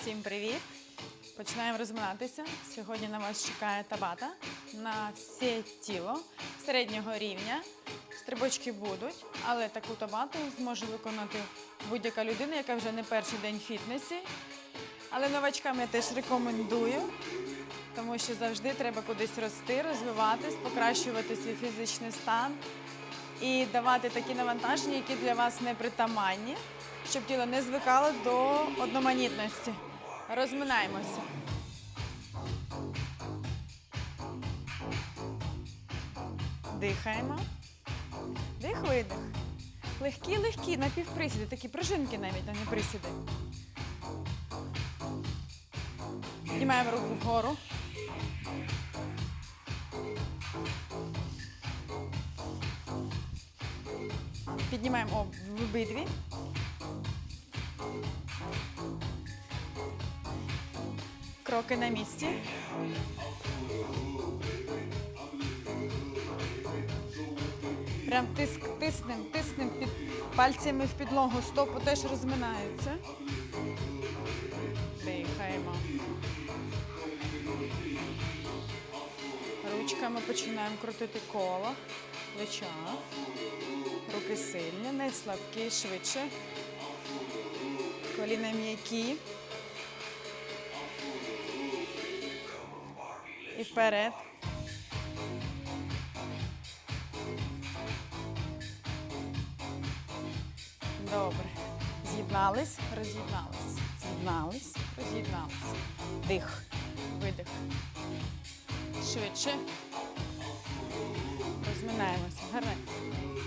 Всім привіт! Починаємо розминатися. Сьогодні на вас чекає табата на все тіло середнього рівня. Стрибочки будуть, але таку табату зможе виконати будь-яка людина, яка вже не перший день в фітнесі. Але новачкам я теж рекомендую, тому що завжди треба кудись рости, розвиватись, покращувати свій фізичний стан і давати такі навантаження, які для вас не притаманні, щоб тіло не звикало до одноманітності. Розминаємося. Дихаємо. Дих, видих. Легкі, легкі, напівприсіди, такі пружинки навіть, а не присіди. Піднімаємо руку вгору. Піднімаємо об- обидві. Кроки на місці. Прям тиск, тиснем, тиснем під пальцями в підлогу. Стопу теж розминаються. Дихаємо. Ручками починаємо крутити коло, плеча. Руки сильні, не слабкі, швидше. Коліна м'які. І вперед. Добре. З'єднались, роз'єднались. З'єднались, роз'єднались. Дих. Видих. Швидше. Розминаємося. Гарненько.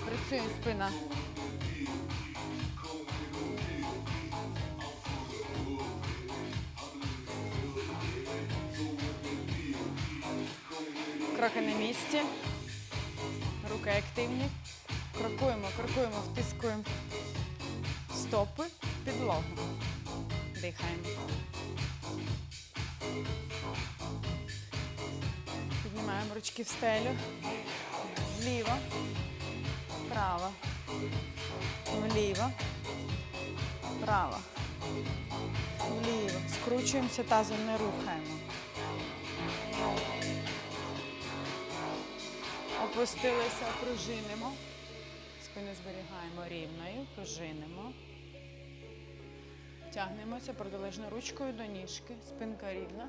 Працює спина. Кроки на місці. Руки активні. Крокуємо, крокуємо, втискуємо стопи підлогу. Дихаємо. Піднімаємо ручки в стелю. Зліва, вправо, вліво, вправо, вліво. Скручуємося тазом, не рухаємо. Опустилися, пружинимо. Спину зберігаємо рівною, пружинимо. Тягнемося протилежною ручкою до ніжки. Спинка рівна.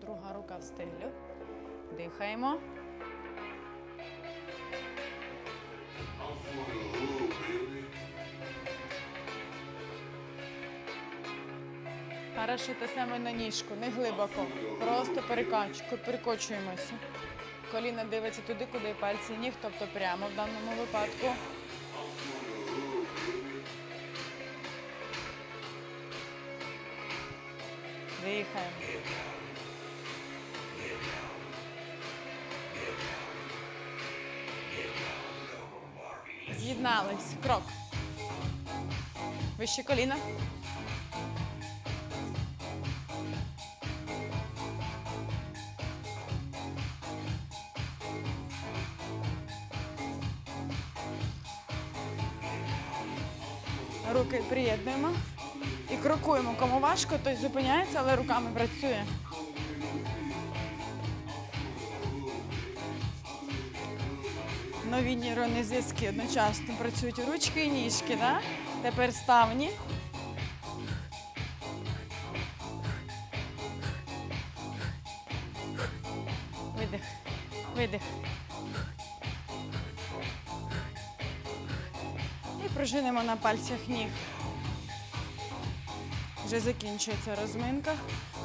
Друга рука в стелю. Дихаємо. Хорошо, те саме на ніжку, не глибоко. Просто перекачку, перекочуємося. Коліна дивиться туди, куди пальці ніг, тобто прямо в даному випадку. Дихаємо. З'єднались. Крок. Вище коліна. Приєднуємо і крокуємо. Кому важко, той зупиняється, але руками працює. Нові нейронні зв'язки одночасно працюють ручки і ніжки, да? Тепер ставні. Видих, видих. І пружинимо на пальцях ніг. Вже закінчується розминка.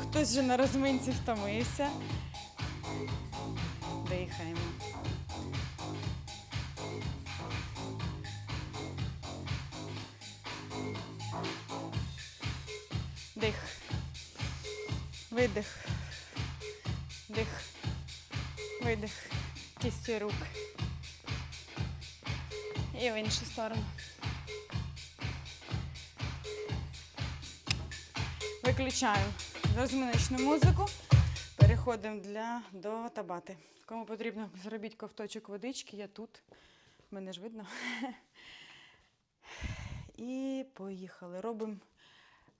Хтось вже на розминці втомився. Дихаємо. Дих. Видих. Дих. Видих. Кістю рук. І в іншу сторону. Виключаю розминочну музику. Переходимо для, до табати. Кому потрібно, зробіть ковточок водички, я тут. Мене ж видно. І поїхали. Робимо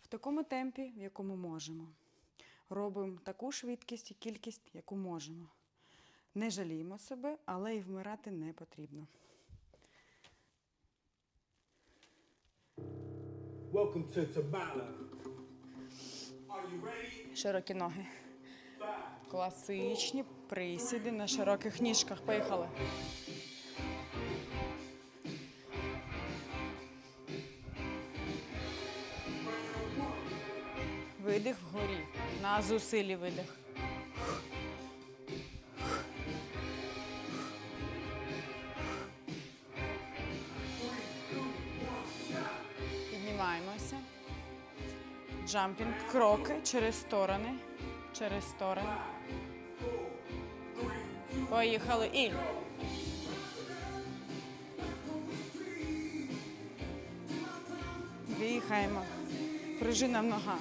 в такому темпі, в якому можемо. Робимо таку швидкість і кількість, яку можемо. Не жаліємо себе, але і вмирати не потрібно. Welcome to Tabata. Широкі ноги. Класичні присіди на широких ніжках. Поїхали. Видих вгорі. На зусилі видих. Джампінг, кроки через сторони. Через сторони. Поїхали і. Дихаємо. Пружина в ногах.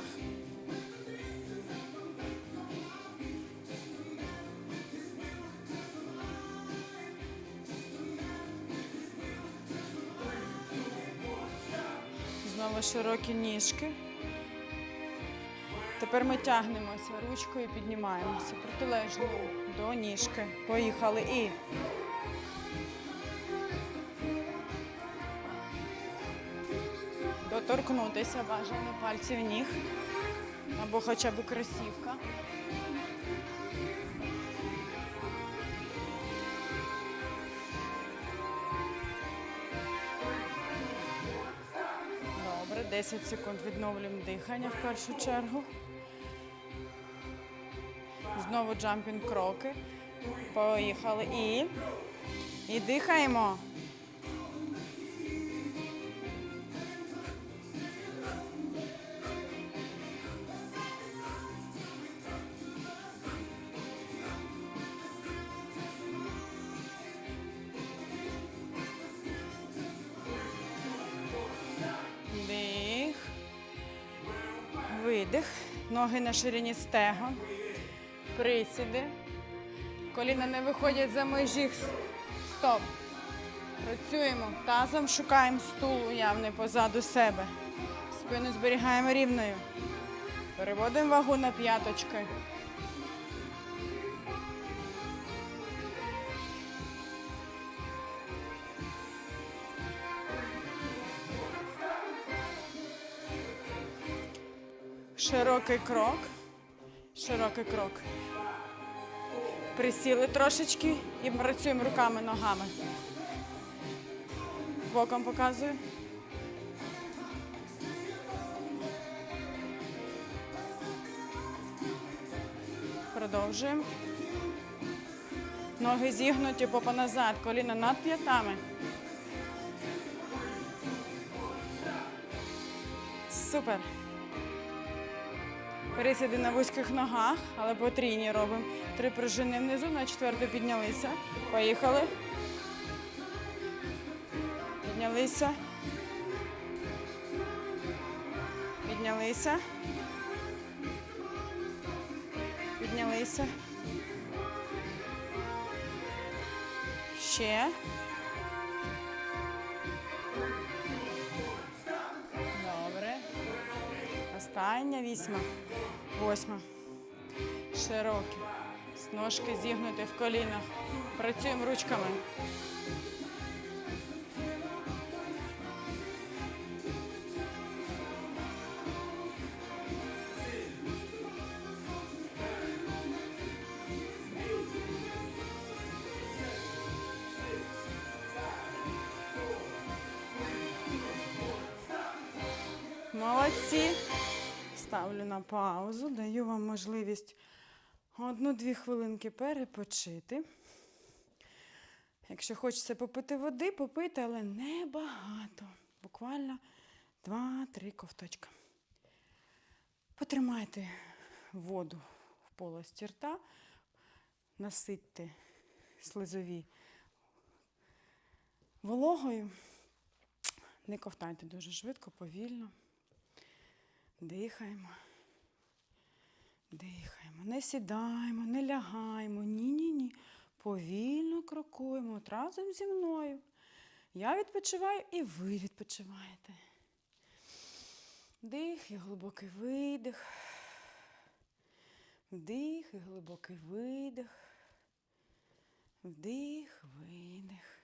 Знову широкі ніжки. Тепер ми тягнемося ручкою, піднімаємося протилежно до ніжки. Поїхали і. Доторкнутися бажано пальців ніг або хоча б кросівка. Добре, 10 секунд відновлюємо дихання в першу чергу. Знову джампінг кроки. Поїхали і. І дихаємо. Вдих. Видих. Ноги на ширині стегон. Присіди. Коліна не виходять за межі. Стоп. Працюємо. Тазом шукаємо стул уявний позаду себе. Спину зберігаємо рівною. Переводимо вагу на п'яточки. Широкий крок. Широкий крок. Присіли трошечки і працюємо руками, ногами. Боком показую. Продовжуємо. Ноги зігнуті, попа назад, коліна над п'ятами. Супер. Пересіди на вузьких ногах, але потрійні робимо. Три пружини внизу, на четверту піднялися. Поїхали. Піднялися. Піднялися. Піднялися. Ще. Остання вісьма. Восьма. Широкі. З Ножки зігнуті в колінах. Працюємо ручками. Молодці. Ставлю на паузу, даю вам можливість одну-дві хвилинки перепочити. Якщо хочеться попити води, попийте, але не багато. Буквально 2-3 ковточка. Потримайте воду в полості рта, наситьте слизові вологою. Не ковтайте дуже швидко, повільно. Дихаємо. Дихаємо. Не сідаємо, не лягаємо. Ні-ні-ні. Повільно крокуємо от разом зі мною. Я відпочиваю і ви відпочиваєте. Вдих і глибокий видих. Вдих і глибокий видих. Вдих, видих.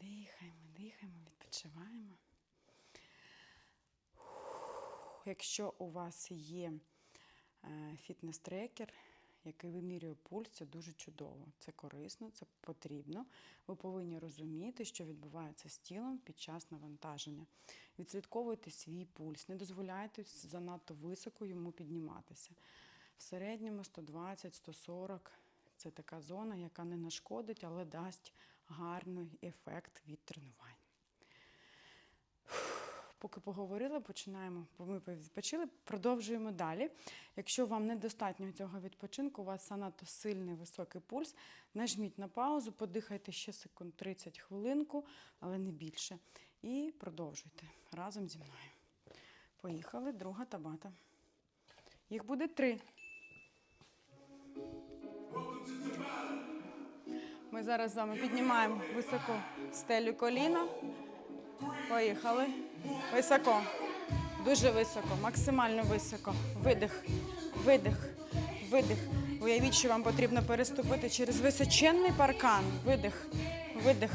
Дихаємо, дихаємо, відпочиваємо. Якщо у вас є е, фітнес-трекер, який вимірює пульс, це дуже чудово. Це корисно, це потрібно. Ви повинні розуміти, що відбувається з тілом під час навантаження. Відслідковуйте свій пульс, не дозволяйте занадто високо йому підніматися. В середньому 120-140 це така зона, яка не нашкодить, але дасть гарний ефект від тренувань. Поки поговорили, починаємо. бо Ми відпочили, продовжуємо далі. Якщо вам недостатньо цього відпочинку, у вас занадто сильний високий пульс, нажміть на паузу, подихайте ще секунд 30 хвилинку, але не більше. І продовжуйте разом зі мною. Поїхали, друга табата. Їх буде три. Ми зараз з вами піднімаємо високо стелю коліна. Поїхали. Високо. Дуже високо, максимально високо. Видих, видих, видих. Уявіть, що вам потрібно переступити через височенний паркан. Видих, видих.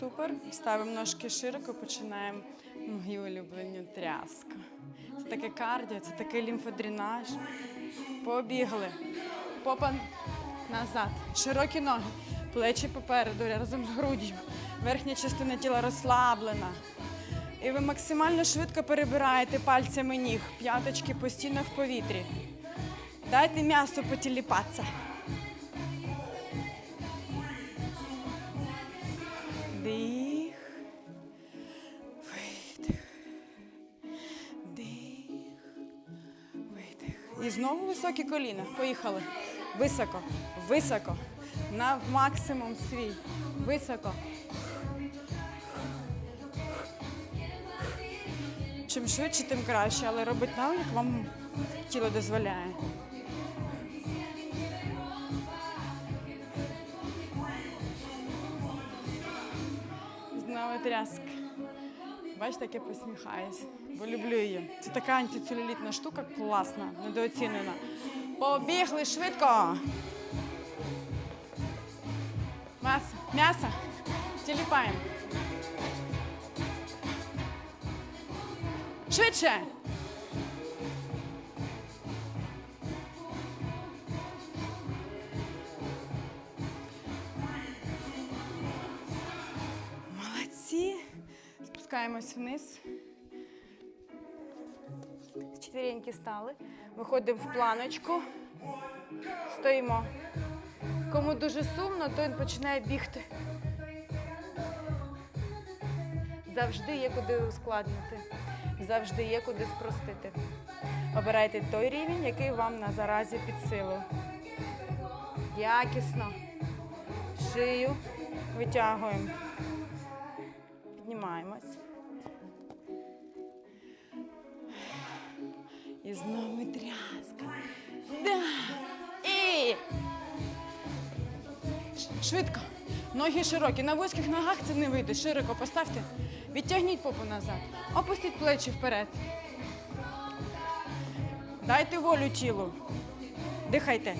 Супер. Ставимо ножки широко, починаємо мою улюблену тряску. Це таке кардіо, це такий лімфодренаж. Побігли. Попа назад. Широкі ноги. Плечі попереду разом з груддю. Верхня частина тіла розслаблена. І ви максимально швидко перебираєте пальцями ніг. П'яточки постійно в повітрі. Дайте м'ясо потіліпатися. Знову високі коліна. Поїхали. Високо, високо. На максимум свій. Високо. Чим швидше, тим краще, але робить так, як вам тіло дозволяє. Знову тряска. Бачите, як я посміхаюсь, бо люблю її. Це така антицелюлітна штука, класна, недооцінена. Побігли швидко. М'ясо, м'ясо. Тіліпаємо. Швидше. Молодці. Спускаємось вниз. Четвереньки стали. Виходимо в планочку. Стоїмо. Кому дуже сумно, той починає бігти. Завжди є куди ускладнити. Завжди є куди спростити. Обирайте той рівень, який вам на заразі під силу. Якісно. Шию витягуємо. І знову тряска. Да. І. Швидко. Ноги широкі. На вузьких ногах це не вийде. Широко поставте. Відтягніть попу назад. Опустіть плечі вперед. Дайте волю тілу. Дихайте.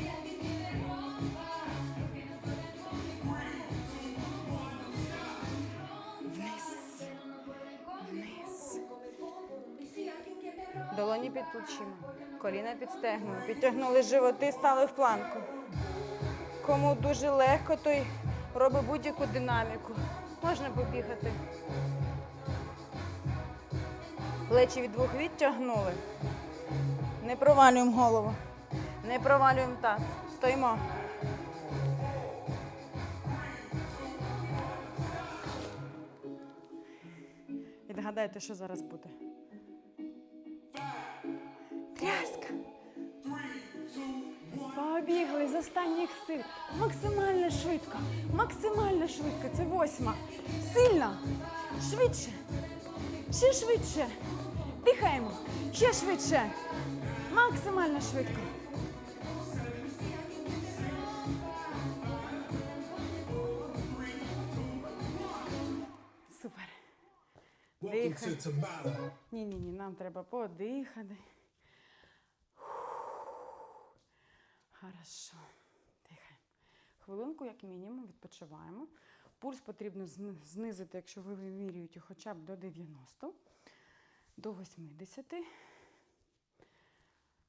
Плечима, коліна під стегнами. Підтягнули животи, стали в планку. Кому дуже легко, той робить будь-яку динаміку. Можна побігати. Плечі від двох відтягнули. Не провалюємо голову. Не провалюємо таз. Стоїмо. Відгадайте, що зараз буде. Тряска. Побігли з останніх сил. Максимально швидко. Максимально швидко. Це восьма. Сильно. Швидше. Ще швидше. Дихаємо. Ще швидше. Максимально швидко. Супер. Ні, ні, ні, нам треба подихати. Хорошо. Дихай. Хвилинку, як мінімум, відпочиваємо. Пульс потрібно знизити, якщо ви вимірюєте хоча б до 90, до 80.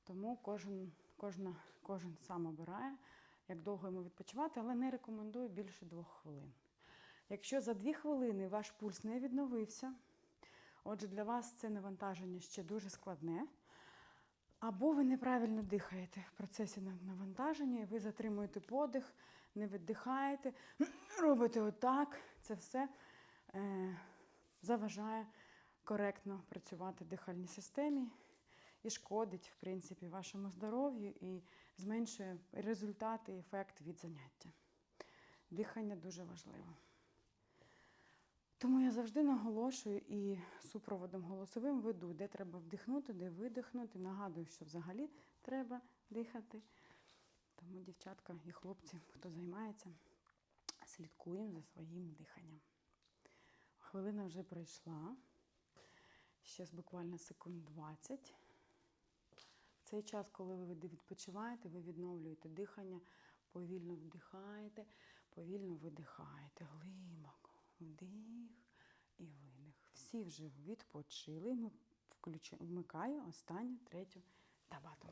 Тому кожен, кожна, кожен сам обирає, як довго йому відпочивати, але не рекомендую більше двох хвилин. Якщо за дві хвилини ваш пульс не відновився, Отже, для вас це навантаження ще дуже складне. Або ви неправильно дихаєте в процесі нав- навантаження, і ви затримуєте подих, не віддихаєте, робите отак. Це все е, заважає коректно працювати дихальній системі і шкодить, в принципі, вашому здоров'ю і зменшує результати і ефект від заняття. Дихання дуже важливо. Тому я завжди наголошую і супроводом голосовим веду, де треба вдихнути, де видихнути. Нагадую, що взагалі треба дихати. Тому, дівчатка і хлопці, хто займається, слідкуємо за своїм диханням. Хвилина вже пройшла. Ще буквально секунд 20. В цей час, коли ви відпочиваєте, ви відновлюєте дихання, повільно вдихаєте, повільно видихаєте. Глибоко. Вдих і видих. Всі вже відпочили. Ми вмикаю останню третю табату.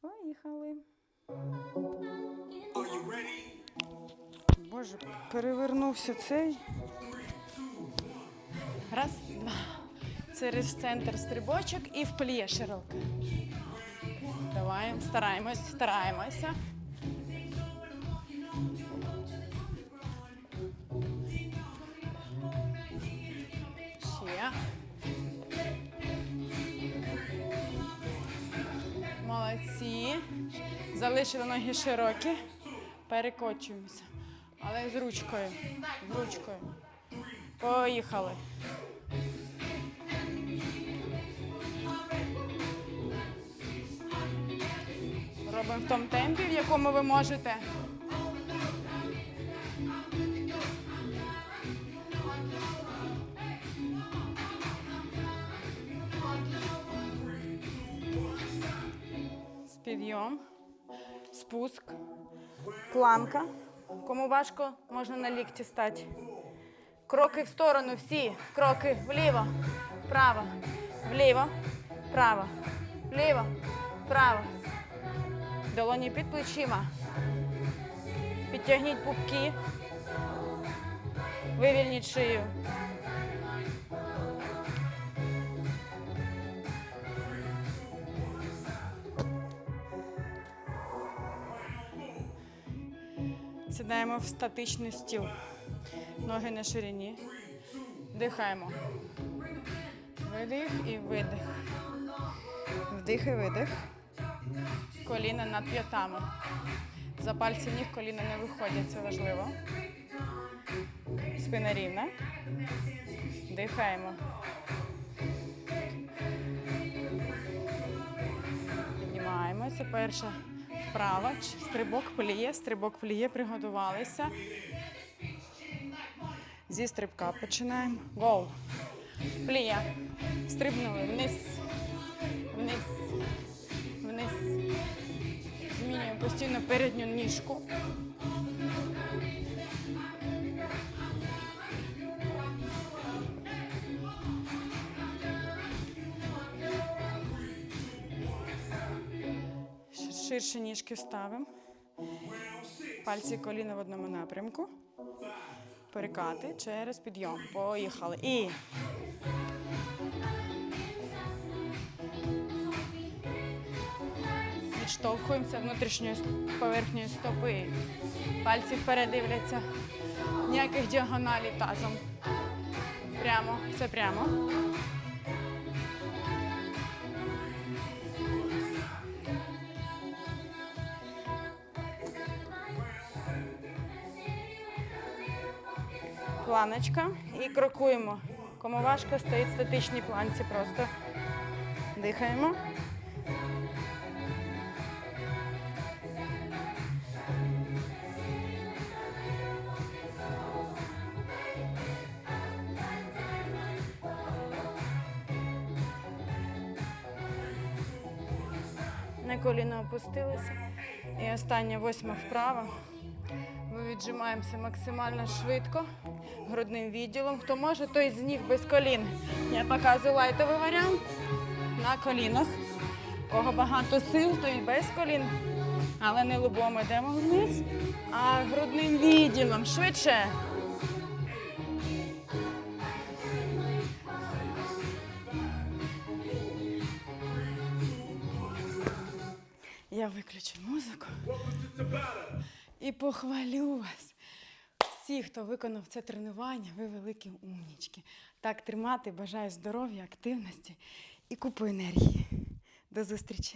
Поїхали. Боже, перевернувся цей. Раз, два. Через центр стрибочок і в пліє широке. Давай, стараємось, стараємося. Залишили ноги широкі. Перекочуємося. Але з ручкою. З ручкою. Поїхали. Робимо в тому темпі, в якому ви можете. Підйом, спуск, планка. Кому важко, можна на лікті стати. Кроки в сторону всі. Кроки вліво, вправо, вліво, вправо, вліво, вправо. Долоні під плечима. Підтягніть пупки. Вивільніть шию. Сідаємо в статичний стіл. Ноги на ширині. Дихаємо. Видих і видих. Вдих і видих. Коліна над п'ятами. За пальці ніг коліна не виходять, це важливо. Спина рівна. Дихаємо. Піднімаємося. Перша вправа. Стрибок пліє, стрибок пліє, приготувалися. Зі стрибка починаємо. Гоу. Пліє. Стрибнули вниз. Вниз. Вниз. Змінюємо постійно передню ніжку. Ширше ніжки ставимо. Пальці коліна в одному напрямку. Перекати через підйом. Поїхали. І. Відштовхуємося внутрішньою поверхнею стопи. Пальці вперед дивляться. Ніяких діагоналей тазом. Прямо, все прямо. планочка і крокуємо. Кому важко, стоїть в статичній планці, просто дихаємо. На коліно опустилися. І остання восьма вправа. Віджимаємося максимально швидко грудним відділом. Хто може, той з ніг без колін. Я показую лайтовий варіант на колінах. Кого багато сил, то і без колін. Але не лобом йдемо вниз, а грудним відділом. Швидше. Я виключу музику і похвалю вас. Всі, хто виконав це тренування, ви великі умнічки. Так тримати, бажаю здоров'я, активності і купу енергії. До зустрічі!